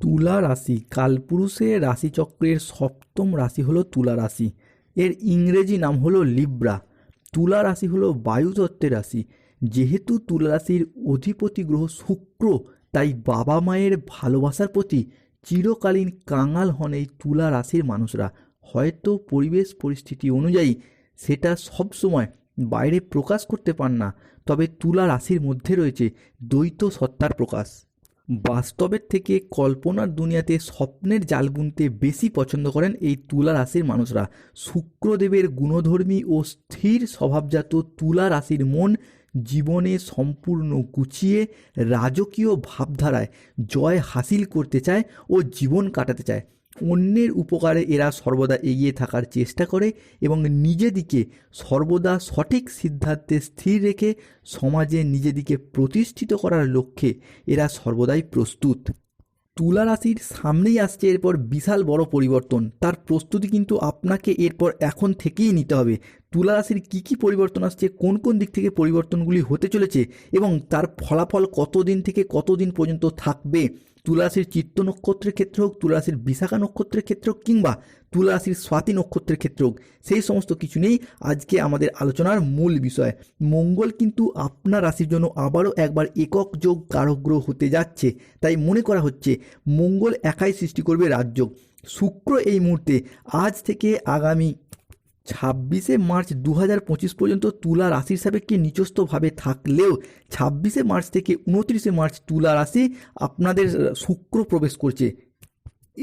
তুলা রাশি। কালপুরুষের রাশিচক্রের সপ্তম রাশি হলো তুলা রাশি। এর ইংরেজি নাম হলো লিব্রা। তুলা রাশি হলো বায়ুতত্ত্বের রাশি। যেহেতু তুলা রাশির অধিপতি গ্রহ শুক্র, তাই বাবা মায়ের ভালোবাসার প্রতি চিরকালীন কাঙাল হন এই তুলা রাশির মানুষরা। হয়তো পরিবেশ পরিস্থিতি অনুযায়ী সেটা সবসময় বাইরে প্রকাশ করতে পান না, তবে তুলা রাশির মধ্যে রয়েছে দ্বৈত সত্তার প্রকাশ। বাস্তবের থেকে কল্পনার দুনিয়াতে স্বপ্নের জাল বুনতে বেশি পছন্দ করেন এই তুলা রাশির মানুষরা। শুক্রদেবের গুণধর্মী ও স্থির স্বভাবজাত তুলা রাশির মন জীবনে সম্পূর্ণ গুছিয়ে রাজকীয় ভাবধারায় জয় হাসিল করতে চায় ও জীবন কাটাতে চায়। অন্যের উপকারে এরা সর্বদা এগিয়ে থাকার চেষ্টা করে এবং নিজেদিকে সর্বদা সঠিক সিদ্ধান্তে স্থির রেখে সমাজে নিজেদিকে প্রতিষ্ঠিত করার লক্ষ্যে এরা সর্বদাই প্রস্তুত। তুলা রাশির সামনেই আসছে এরপর বিশাল বড় পরিবর্তন। তার প্রস্তুতি কিন্তু আপনাকে এরপর এখন থেকেই নিতে হবে। তুলা রাশির কী কী পরিবর্তন আসছে? কোন কোন দিক থেকে পরিবর্তনগুলি হতে চলেছে? এবং তার ফলাফল কতদিন থেকে কতদিন পর্যন্ত থাকবে? তুলারাশির চিত্ত নক্ষত্রের ক্ষেত্রে হোক তুলারাশির বিশাখা নক্ষত্রের ক্ষেত্রে হোক, কিংবা তুলারাশির স্বাতি নক্ষত্রের ক্ষেত্রে হোক, সেই সমস্ত কিছু নিয়েই আজকে আমাদের আলোচনার মূল বিষয়। মঙ্গল কিন্তু আপনার রাশির জন্য আবারও একবার একক যোগ কারগ্রহ হতে যাচ্ছে। তাই মনে করা হচ্ছে, মঙ্গল একাই সৃষ্টি করবে রাজযোগ। শুক্র এই মুহূর্তে আজ থেকে আগামী ছাব্বিশে মার্চ দু হাজার পঁচিশ পর্যন্ত তুলা রাশির সাপেক্ষে নিচস্থভাবে থাকলেও ছাব্বিশে মার্চ থেকে উনত্রিশে মার্চ তুলা রাশি আপনাদের শুক্র প্রবেশ করছে।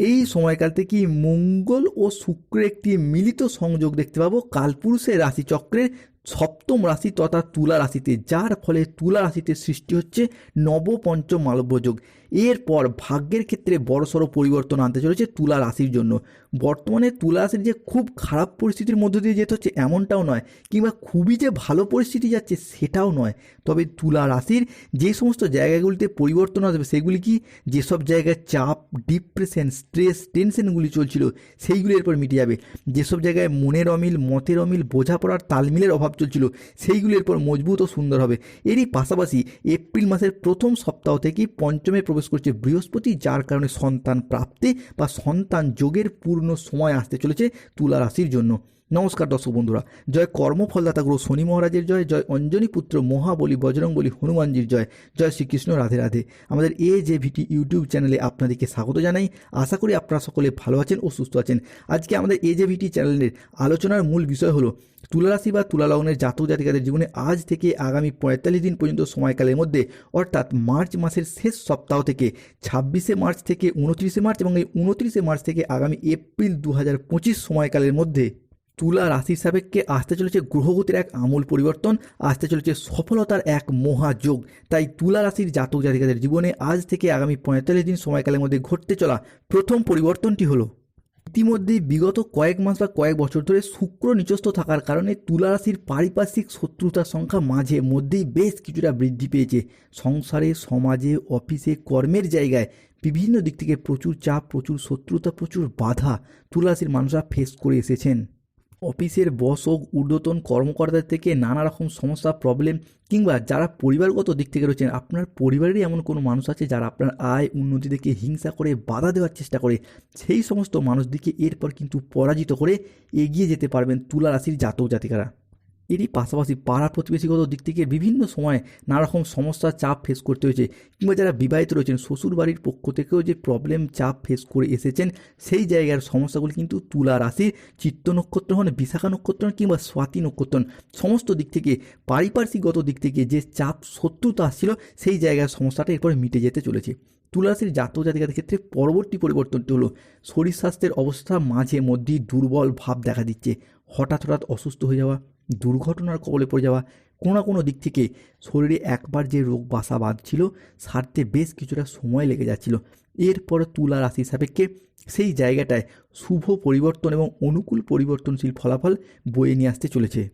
এই সময়কাল থেকে মঙ্গল ও শুক্রের একটি মিলিত সংযোগ দেখতে পাবো। কালপুরুষের রাশিচক্রের সপ্তম রাশি তথা তুলা রাশিতে, যার ফলে তুলা রাশিতে সৃষ্টি হচ্ছে নবপঞ্চম মালব্যযোগ এরপর ভাগ্যের ক্ষেত্রে বড়সড় পরিবর্তন আনতে চলেছে তুলা রাশির জন্য। বর্তমানে তুলা রাশির যে খুব খারাপ পরিস্থিতির মধ্য দিয়ে যেতে হচ্ছে এমনটাও নয়, কিংবা খুবই যে ভালো পরিস্থিতি যাচ্ছে সেটাও নয়। তবে তুলা রাশির যে সমস্ত জায়গাগুলিতে পরিবর্তন আসবে, সেগুলি কি? যেসব জায়গায় চাপ, ডিপ্রেশন, স্ট্রেস, টেনশনগুলি চলছিল, সেইগুলি এরপর মিটে যাবে। যেসব জায়গায় মনের অমিল, মতের অমিল, বোঝাপড়ার তালমিলের অভাব চলছিল, সেইগুলি এরপর মজবুত ও সুন্দর হবে। এরই পাশাপাশি এপ্রিল মাসের প্রথম সপ্তাহ থেকেই পঞ্চমে প্রবেশ করছে বৃহস্পতি, যার কারণে সন্তান প্রাপ্তি বা সন্তান যোগের পূর্ণ সময় আসতে চলেছে তুলা রাশির জন্য। নমস্কার দর্শক বন্ধুরা, জয় কর্মফলদাতা গুরু শনি মহারাজের জয় জয় অঞ্জনী পুত্র মহাবলী বজরংবলী হনুমানজির জয় জয় শ্রীকৃষ্ণ রাধে রাধে। আমাদের এ যে ভিটি ইউটিউব চ্যানেলে আপনাদেরকে স্বাগত জানাই। আশা করি আপনারা সকলে ভালো আছেন ও সুস্থ আছেন। আজকে আমাদের এ যে ভিটি চ্যানেলের আলোচনার মূল বিষয় হলো, তুলারাশি বা তুলা লগ্নের জাতক জাতিকাদের জীবনে আজ থেকে আগামী পঁয়তাল্লিশ দিন পর্যন্ত সময়কালের মধ্যে, অর্থাৎ মার্চ মাসের শেষ সপ্তাহ থেকে ছাব্বিশে মার্চ থেকে উনত্রিশে মার্চ এবং এই উনত্রিশে মার্চ থেকে আগামী এপ্রিল দু হাজার পঁচিশ সময়কালের মধ্যে তুলা রাশির সাপেক্ষে আসতে চলেছে গ্রহগতির এক আমূল পরিবর্তন, আসতে চলেছে সফলতার এক মহাযোগ। তাই তুলা রাশির জাতক জাতিকাদের জীবনে আজ থেকে আগামী পঁয়তাল্লিশ দিন সময়কালের মধ্যে ঘটতে চলা প্রথম পরিবর্তনটি হলো, ইতিমধ্যে বিগত কয়েক মাস বা কয়েক বছর ধরে শুক্র নিচস্থ থাকার কারণে তুলা রাশির পারিপার্শ্বিক শত্রুতার সংখ্যা মাঝে মধ্যেই বেশ কিছুটা বৃদ্ধি পেয়েছে। সংসারে, সমাজে, অফিসে, কর্মের জায়গায় বিভিন্ন দিক থেকে প্রচুর চাপ, প্রচুর শত্রুতা, প্রচুর বাধা তুলা রাশির মানুষরা ফেস করে এসেছেন। অফিসের বস হোক, ঊর্ধ্বতন কর্মকর্তার থেকে নানা রকম সমস্যা প্রবলেম কিংবা যারা পরিবারগত দিক থেকে রয়েছেন, আপনার পরিবারেরই এমন কোনো মানুষ আছে যারা আপনার আয় উন্নতি থেকে হিংসা করে বাধা দেওয়ার চেষ্টা করে? সেই সমস্ত মানুষদিকে এরপর কিন্তু পরাজিত করে এগিয়ে যেতে পারবেন তুলা রাশির জাতক জাতিকারা। এরই পাশাপাশি পাড়া প্রতিবেশীগত দিক থেকে বিভিন্ন সময় নানা রকম সমস্যার চাপ ফেস করতে হয়েছে কিংবা যারা বিবাহিত রয়েছেন শ্বশুর বাড়ির পক্ষ থেকেও যে প্রবলেম চাপ ফেস করে এসেছেন, সেই জায়গার সমস্যাগুলি কিন্তু তুলা রাশির চিত্ত নক্ষত্র হন, বিশাখা নক্ষত্র কিংবা স্বাতি নক্ষত্র সমস্ত দিক থেকে, পারিপার্শ্বিকগত দিক থেকে যে চাপ শত্রুতা আসছিল, সেই জায়গার সমস্যাটা এরপরে মিটে যেতে চলেছে। তুলারাশির জাতক জাতিকাদের ক্ষেত্রে পরবর্তী পরিবর্তনটি হলো, শরীর স্বাস্থ্যের অবস্থা মাঝে মধ্যেই দুর্বল ভাব দেখা দিচ্ছে, হঠাৎ হঠাৎ অসুস্থ হয়ে যাওয়া দুর্ঘটনার কবলে পড়ে যাওয়া কোনো না কোনো দিক থেকে শরীরে একবার যে রোগ বাসা বাঁধছিল, সারতে বেশ কিছুটা সময় লেগে যাচ্ছিল। এরপর তুলা রাশি সাপেক্ষে সেই জায়গাটায় শুভ পরিবর্তন এবং অনুকূল পরিবর্তনশীল ফলাফল বয়ে নিয়ে আসতে চলেছে।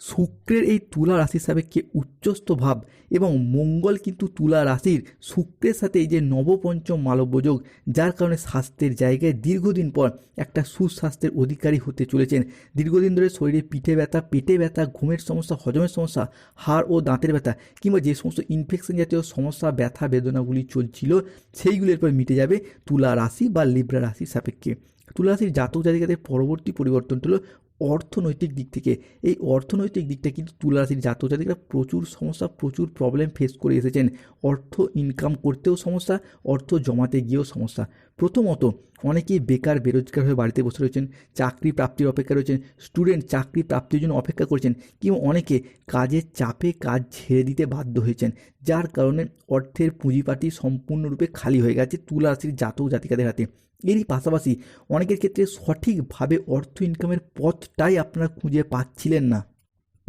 শুক্রের এই তুলা রাশির সাপেক্ষে উচ্চস্থ ভাব এবং মঙ্গল কিন্তু তুলা রাশির শুক্রের সাথে এই যে নবপঞ্চম মালব্যযোগ যার কারণে স্বাস্থ্যের জায়গায় দীর্ঘদিন পর একটা সুস্বাস্থ্যের অধিকারী হতে চলেছেন। দীর্ঘদিন ধরে শরীরে পিঠে ব্যথা, পেটে ব্যথা, ঘুমের সমস্যা, হজমের সমস্যা, হাড় ও দাঁতের ব্যথা কিংবা যে সমস্ত ইনফেকশন জাতীয় সমস্যা, ব্যথা বেদনাগুলি চলছিল, সেইগুলির পর মিটে যাবে তুলা রাশি বা লিব্রা রাশির সাপেক্ষে। তুলা রাশির জাতক জাতিকাদের পরবর্তী পরিবর্তন হলো অর্থনৈতিক দিক থেকে। এই অর্থনৈতিক দিকটা কিন্তু তুলা রাশির জাতক জাতিকরা প্রচুর সমস্যা, প্রচুর প্রবলেম ফেস করে এসেছেন। অর্থ ইনকাম করতেও সমস্যা, অর্থ জমাতে গিয়েও সমস্যা। প্রথমত, অনেকেই বেকার, বেরোজগার হয়ে বাড়িতে বসে রয়েছেন, চাকরি প্রাপ্তির অপেক্ষা রয়েছেন স্টুডেন্ট চাকরি প্রাপ্তির জন্য অপেক্ষা করছেন, কিংবা অনেকে কাজের চাপে কাজ ছেড়ে দিতে বাধ্য হয়েছেন, যার কারণে অর্থের পুঁজিপাটি সম্পূর্ণরূপে খালি হয়ে গেছে তুলা রাশির জাতক জাতিকাদের হাতে। এরই পাশাপাশি অনেকের ক্ষেত্রে সঠিকভাবে অর্থ ইনকামের পথটাই আপনারা খুঁজে পাচ্ছিলেন না।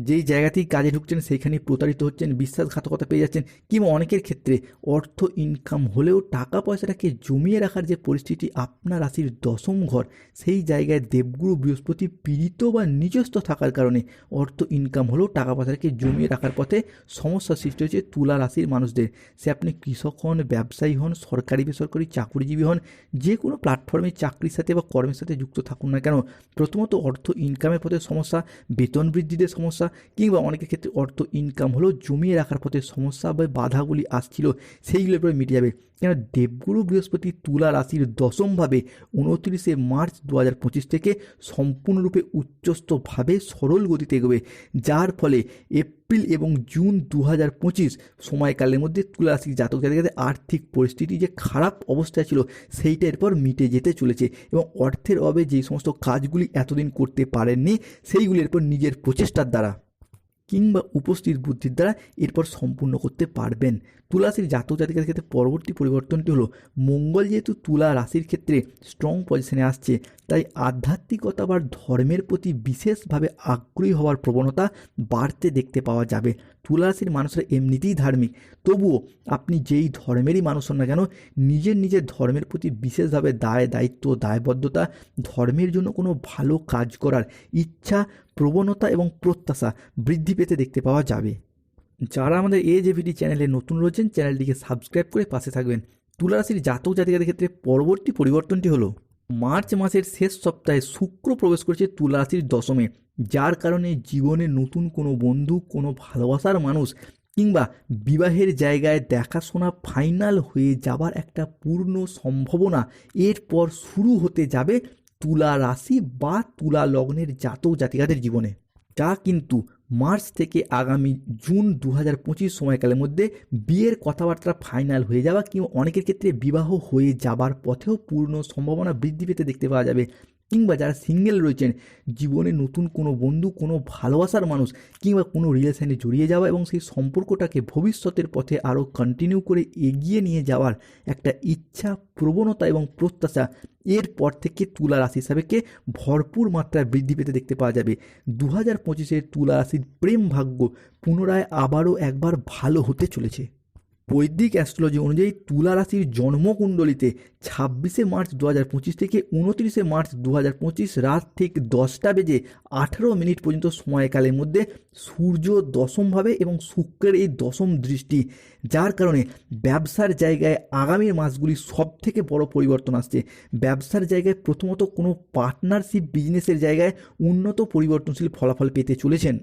যেই জায়গাতেই কাজে ঢুকছেন, সেইখানেই প্রতারিত হচ্ছেন, বিশ্বাসঘাতকতা পেয়ে যাচ্ছেন। কিংবা অনেকের ক্ষেত্রে অর্থ ইনকাম হলেও টাকা পয়সাটাকে জমিয়ে রাখার যে পরিস্থিতি আপনার রাশির দশম ঘর, সেই জায়গায় দেবগুরু বৃহস্পতি পীড়িত বা নিজস্ব থাকার কারণে অর্থ ইনকাম হলেও টাকা পয়সাটাকে জমিয়ে রাখার পথে সমস্যার সৃষ্টি হয়েছে তুলা রাশির মানুষদের। সে আপনি কৃষক হন, ব্যবসায়ী হন, সরকারি, বেসরকারি চাকরিজীবী হন, যে কোনো প্ল্যাটফর্মে চাকরির সাথে বা কর্মের সাথে যুক্ত থাকুন না কেন। প্রথমত অর্থ ইনকামের পথে সমস্যা, বেতন বৃদ্ধিতে সমস্যা কিংবা অনেকের ক্ষেত্রে অর্থ ইনকাম হলেও জমিয়ে রাখার পথে সমস্যা বা বাধাগুলি আসছিল, সেইগুলোর পরে মিটে যাবে। কেন দেবগুরু বৃহস্পতি তুলা রাশির দশমভাবে উনত্রিশে মার্চ দু হাজার পঁচিশ থেকে সম্পূর্ণরূপে উচ্চস্থভাবে সরল গতিতে এগোবে। যার ফলে এপ্রিল এবং জুন দু হাজার পঁচিশ সময়কালের মধ্যে তুলা রাশির জাতক জাতিকাদের আর্থিক পরিস্থিতি যে খারাপ অবস্থায় ছিল, সেইটা এরপর মিটে যেতে চলেছে এবং অর্থের অভাবে যে সমস্ত কাজগুলি এতদিন করতে পারেননি, সেইগুলি এরপর নিজের প্রচেষ্টার দ্বারা। কিংবা উপস্থিত বুদ্ধির দ্বারা এরপর সম্পূর্ণ করতে পারবেন। তুলা রাশির জাতক জাতিকাদের ক্ষেত্রে পরবর্তী পরিবর্তনটি হলো, মঙ্গল যেহেতু তুলা রাশির ক্ষেত্রে স্ট্রং পজিশনে আসছে, তাই আধ্যাত্মিকতা বা ধর্মের প্রতি বিশেষভাবে আগ্রহী হওয়ার প্রবণতা বাড়তে দেখতে পাওয়া যাবে। তুলা রাশির মানুষরা এমনিতেই ধার্মিক, তবুও আপনি যেই ধর্মেরই মানুষ হন না কেন, নিজের নিজের ধর্মের প্রতি বিশেষভাবে দায়, দায়িত্ব, দায়বদ্ধতা, ধর্মের জন্য কোনো ভালো কাজ করার ইচ্ছা, প্রবণতা এবং প্রত্যাশা বৃদ্ধি পেতে দেখতে পাওয়া যাবে। যারা আমাদের এ জেভিডি চ্যানেলে নতুন রয়েছেন, চ্যানেলটিকে সাবস্ক্রাইব করে পাশে থাকবেন। তুলা রাশির জাতক জাতিকাদের ক্ষেত্রে পরবর্তী পরিবর্তনটি হলো, মার্চ মাসের শেষ সপ্তাহে শুক্র প্রবেশ করেছে তুলা রাশির দশমে, যার কারণে জীবনে নতুন কোনো বন্ধু, কোনো ভালোবাসার মানুষ কিংবা বিবাহের জায়গায় দেখাশোনা ফাইনাল হয়ে যাবার একটা পূর্ণ সম্ভাবনা এরপর শুরু হতে যাবে তুলা রাশি বা তুলা লগ্নের জাতক জাতিকাদের জীবনে। যা কিন্তু মার্চ থেকে আগামী জুন দু হাজার পঁচিশ সময়কালের মধ্যে বিয়ের কথাবার্তা ফাইনাল হয়ে যাওয়া কিংবা অনেকের ক্ষেত্রে বিবাহ হয়ে যাবার পথেও পূর্ণ সম্ভাবনা বৃদ্ধি পেতে দেখতে পাওয়া যাবে। কিংবা যারা সিঙ্গেল রয়েছেন, জীবনে নতুন কোনো বন্ধু, কোনো ভালোবাসার মানুষ কিংবা কোনো রিলেশনে জড়িয়ে যাওয়া এবং সেই সম্পর্কটাকে ভবিষ্যতের পথে আরও কন্টিনিউ করে এগিয়ে নিয়ে যাওয়ার একটা ইচ্ছা প্রবণতা এবং প্রত্যাশা এরপর থেকে তুলা রাশি সাপেক্ষে ভরপুর মাত্রায় বৃদ্ধি পেতে দেখতে পাওয়া যাবে। দু হাজার পঁচিশের তুলা রাশির প্রেম ভাগ্য পুনরায় আবারও একবার ভালো হতে চলেছে। বৈদিক অ্যাস্ট্রোলজি অনুযায়ী তুলা রাশির জন্মকুণ্ডলিতে ছাব্বিশে মার্চ দু হাজার পঁচিশ থেকে উনত্রিশে মার্চ দু হাজার পঁচিশ রাত ঠিক দশটা বেজে আঠেরো মিনিট পর্যন্ত সময়কালের মধ্যে সূর্য দশমভাবে এবং শুক্রের এই দশম দৃষ্টি। যার কারণে ব্যবসার জায়গায় আগামী মাসগুলি সব থেকে বড় পরিবর্তন আসছে। ব্যবসার জায়গায় প্রথমত কোনো পার্টনারশিপ বিজনেসের জায়গায় উন্নত পরিবর্তনশীল ফলাফল পেতে চলেছেন।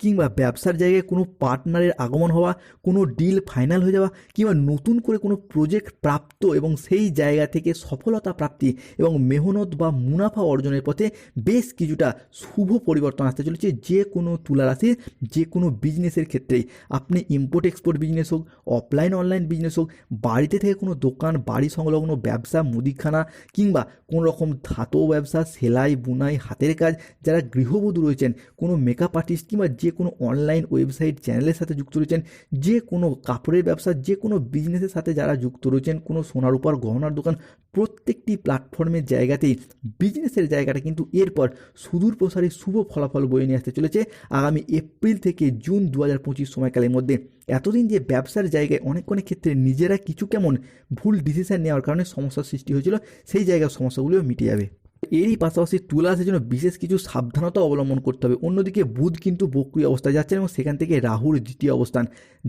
কিংবা ব্যবসার জায়গায় কোনো পার্টনারের আগমন হওয়া, কোনো ডিল ফাইনাল হয়ে যাওয়া, কিংবা নতুন করে কোনো প্রজেক্ট প্রাপ্ত এবং সেই জায়গা থেকে সফলতা প্রাপ্তি এবং মেহনত বা মুনাফা অর্জনের পথে বেশ কিছুটা শুভ পরিবর্তন আসতে চলেছে যে কোনো তুলা রাশির, যে কোনো বিজনেসের ক্ষেত্রেই। আপনি ইম্পোর্ট এক্সপোর্ট বিজনেস হোক অফলাইন অনলাইন বিজনেস হোক, বাড়িতে থেকে কোনো দোকান, বাড়ি সংলগ্ন ব্যবসা, মুদিখানা কিংবা কোনো রকম ধাতব ব্যবসা, সেলাই, বুনাই, হাতের কাজ, যারা গৃহবধূ রয়েছেন, কোনো মেকআপ আর্টিস্ট কিংবা যে কোনো অনলাইন ওয়েবসাইট চ্যানেলের সাথে যুক্ত রয়েছেন, যে কোনো কাপড়ের ব্যবসা, যে কোনো বিজনেসের সাথে যারা যুক্ত রয়েছেন, কোনো সোনার উপর গহনার দোকান, প্রত্যেকটি প্ল্যাটফর্মের জায়গাতেই বিজনেসের জায়গাটা কিন্তু এরপর সুদূর প্রসারী শুভ ফলাফল বয়ে নিয়ে আসতে চলেছে আগামী এপ্রিল থেকে জুন দু হাজার পঁচিশ সময়কালের মধ্যে। এতদিন যে ব্যবসার জায়গায় অনেক অনেক ক্ষেত্রে নিজেরা কিছু কেমন ভুল ডিসিশন নেওয়ার কারণে সমস্যার সৃষ্টি হয়েছিল, সেই জায়গার সমস্যাগুলিও মিটে যাবে। এরই পাশাপাশি তুলা রাশির জন্য বিশেষ কিছু সাবধানতা অবলম্বন করতে হবে। অন্যদিকে বুধ কিন্তু বক্রিয় অবস্থায় যাচ্ছেন এবং সেখান থেকে রাহুর দ্বিতীয় অবস্থান।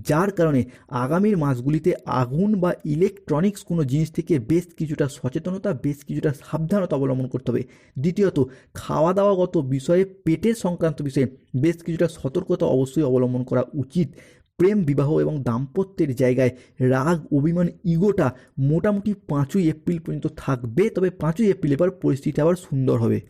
যার কারণে আগামীর মাসগুলিতে আগুন বা ইলেকট্রনিক্স কোনো জিনিস থেকে বেশ কিছুটা সচেতনতা, বেশ কিছুটা সাবধানতা অবলম্বন করতে হবে। দ্বিতীয়ত খাওয়া দাওয়াগত বিষয়ে পেটের সংক্রান্ত বিষয়ে বেশ কিছুটা সতর্কতা অবশ্যই অবলম্বন করা উচিত। প্রেম বিবাহ এবং দাম্পত্যের জায়গায় রাগ, অভিমান, ইগোটা মোটামুটি পাঁচই এপ্রিল পর্যন্ত থাকবে, তবে পাঁচই এপ্রিল এবার পরিস্থিতি আবার সুন্দর হবে।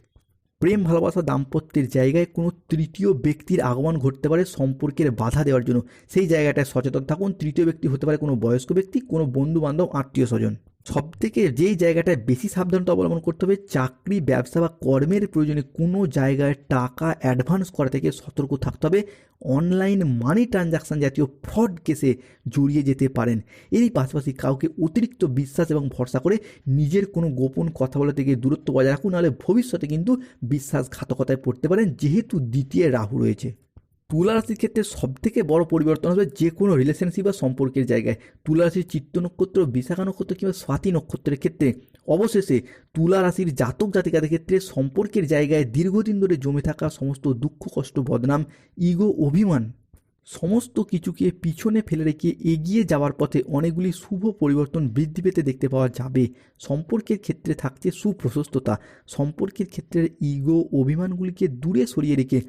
প্রেম, ভালোবাসা, দাম্পত্যের জায়গায় কোনো তৃতীয় ব্যক্তির আগমন ঘটতে পারে সম্পর্কের বাধা দেওয়ার জন্য। সেই জায়গাটায় সচেতন থাকুন, তৃতীয় ব্যক্তি হতে পারে কোনো বয়স্ক ব্যক্তি, কোনো বন্ধু বান্ধব আত্মীয় স্বজন সব থেকে যেই জায়গাটায় বেশি সাবধানতা অবলম্বন করতে হবে, চাকরি, ব্যবসা বা কর্মের প্রয়োজনে কোনো জায়গায় টাকা অ্যাডভান্স করা থেকে সতর্ক থাকতে হবে। অনলাইন মানি ট্রানজাকশান জাতীয় ফ্রড কেসে জড়িয়ে যেতে পারেন। এরই পাশাপাশি কাউকে অতিরিক্ত বিশ্বাস এবং ভরসা করে নিজের কোনো গোপন কথা বলা থেকে দূরত্ব বজায় রাখুন, নাহলে ভবিষ্যতে কিন্তু বিশ্বাসঘাতকতায় পড়তে পারেন, যেহেতু দ্বিতীয় রাহু রয়েছে। তুলা রাশির ক্ষেত্রে সবথেকে বড় পরিবর্তন হবে যে কোনো রিলেশনশিপ বা সম্পর্কের জায়গায়। তুলা রাশির চিত্ত নক্ষত্র, বিশাখা নক্ষত্র কিংবা স্বাতি নক্ষত্রের ক্ষেত্রে অবশেষে তুলা রাশির জাতক জাতিকাদের ক্ষেত্রে সম্পর্কের জায়গায় দীর্ঘদিন ধরে জমে থাকা সমস্ত দুঃখ, কষ্ট, বদনাম ইগো অভিমান সমস্ত কিছুকে পিছনে ফেলে রেখে এগিয়ে যাওয়ার পথে অনেকগুলি শুভ পরিবর্তন বৃদ্ধি পেতে দেখতে পাওয়া যাবে। সম্পর্কের ক্ষেত্রে থাকছে সুপ্রশস্ততা। সম্পর্কের ক্ষেত্রে ইগো অভিমানগুলিকে দূরে সরিয়ে রেখে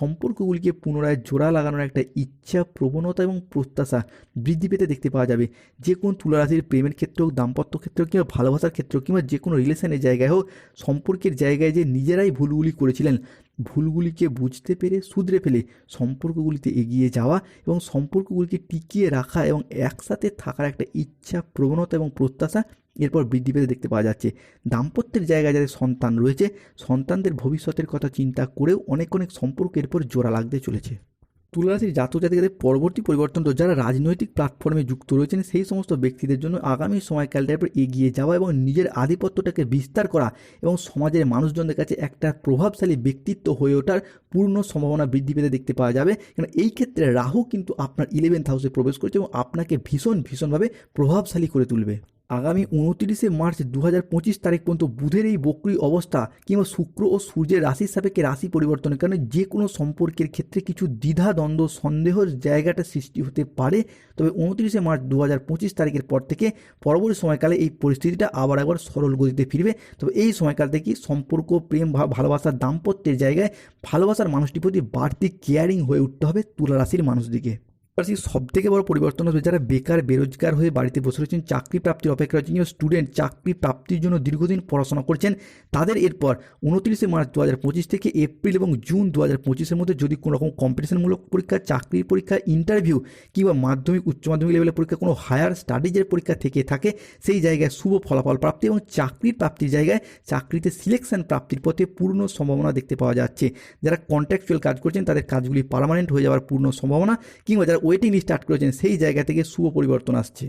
সম্পর্কগুলিকে পুনরায় জোড়া লাগানোর একটা ইচ্ছা, প্রবণতা এবং প্রত্যাশা বৃদ্ধি পেতে দেখতে পাওয়া যাবে। যে কোনো তুলারাশির প্রেমের ক্ষেত্রে হোক, দাম্পত্য ক্ষেত্রে হোক কিংবা ভালোবাসার ক্ষেত্রে হোক কিংবা যে কোনো রিলেশনের জায়গায় হোক, সম্পর্কের জায়গায় যে নিজেরাই ভুলগুলি করেছিলেন ভুলগুলিকে বুঝতে পেরে শুধরে ফেলে সম্পর্কগুলিতে এগিয়ে যাওয়া এবং সম্পর্কগুলিকে টিকিয়ে রাখা এবং একসাথে থাকার একটা ইচ্ছা, প্রবণতা এবং প্রত্যাশা এরপর বৃদ্ধি পেতে দেখতে পাওয়া যাচ্ছে। দাম্পত্যের জায়গায় যাদের সন্তান রয়েছে, সন্তানদের ভবিষ্যতের কথা চিন্তা করেও অনেক অনেক সম্পর্ক এরপর জোড়া লাগতে চলেছে। তুলারাশির জাতক জাতিকাদের পরবর্তী পরিবর্তন তো যারা রাজনৈতিক প্ল্যাটফর্মে যুক্ত রয়েছেন, সেই সমস্ত ব্যক্তিদের জন্য আগামী সময়কালটা এগিয়ে যাওয়া এবং নিজের আধিপত্যটাকে বিস্তার করা এবং সমাজের মানুষজনদের কাছে একটা প্রভাবশালী ব্যক্তিত্ব হয়ে ওঠার পূর্ণ সম্ভাবনা বৃদ্ধি পেতে দেখতে পাওয়া যাবে। কারণ এই ক্ষেত্রে রাহু কিন্তু আপনার ইলেভেন্থ হাউসে প্রবেশ করেছে এবং আপনাকে ভীষণ ভীষণভাবে প্রভাবশালী করে তুলবে। আগামী উনতিরিশে মার্চ দু হাজার পঁচিশ তারিখ পর্যন্ত বুধের এই বক্রি অবস্থা কিংবা শুক্র ও সূর্যের রাশির সাপেক্ষে রাশি পরিবর্তনের কারণে যে কোনো সম্পর্কের ক্ষেত্রে কিছু দ্বিধা, দ্বন্দ্ব, সন্দেহের জায়গাটা সৃষ্টি হতে পারে। তবে উনতিরিশে মার্চ দু হাজার পঁচিশ তারিখের পর থেকে পরবর্তী সময়কালে এই পরিস্থিতিটা আবার একবার সরল গতিতে ফিরবে। তবে এই সময়কাল থেকে সম্পর্ক, প্রেম ভালোবাসার দাম্পত্যের জায়গায় ভালোবাসার মানুষটির প্রতি বাড়তি কেয়ারিং হয়ে উঠতে হবে তুলা রাশির মানুষদিকে। রাশির সব থেকে বড় পরিবর্তন হবে যারা বেকার, বেরোজগার হয়ে বাড়িতে বসে রয়েছেন, চাকরি প্রাপ্তির অপেক্ষা রয়েছেন স্টুডেন্ট চাকরি প্রাপ্তির জন্য দীর্ঘদিন পড়াশোনা করছেন, তাদের এরপর উনত্রিশে মার্চ দু হাজার পঁচিশ থেকে এপ্রিল এবং জুন দু হাজার পঁচিশের মধ্যে যদি কোনো রকম কম্পিটিশনমূলক পরীক্ষা, চাকরির পরীক্ষা ইন্টারভিউ কিংবা মাধ্যমিক, উচ্চ মাধ্যমিক লেভেলের পরীক্ষা, কোনো হায়ার স্টাডিজের পরীক্ষা থেকে থাকে, সেই জায়গায় শুভ ফলাফল প্রাপ্তি এবং চাকরির প্রাপ্তির জায়গায় চাকরিতে সিলেকশন প্রাপ্তির পথে পূর্ণ সম্ভাবনা দেখতে পাওয়া যাচ্ছে। যারা কন্ট্রাকচুয়াল কাজ করছেন, তাদের কাজগুলি পার্মানেন্ট হয়ে যাওয়ার পূর্ণ সম্ভাবনা কিংবা যারা ওয়েটিং লিস্ট স্টার্ট করেছেন সেই জায়গা থেকে শুভ পরিবর্তন আসছে।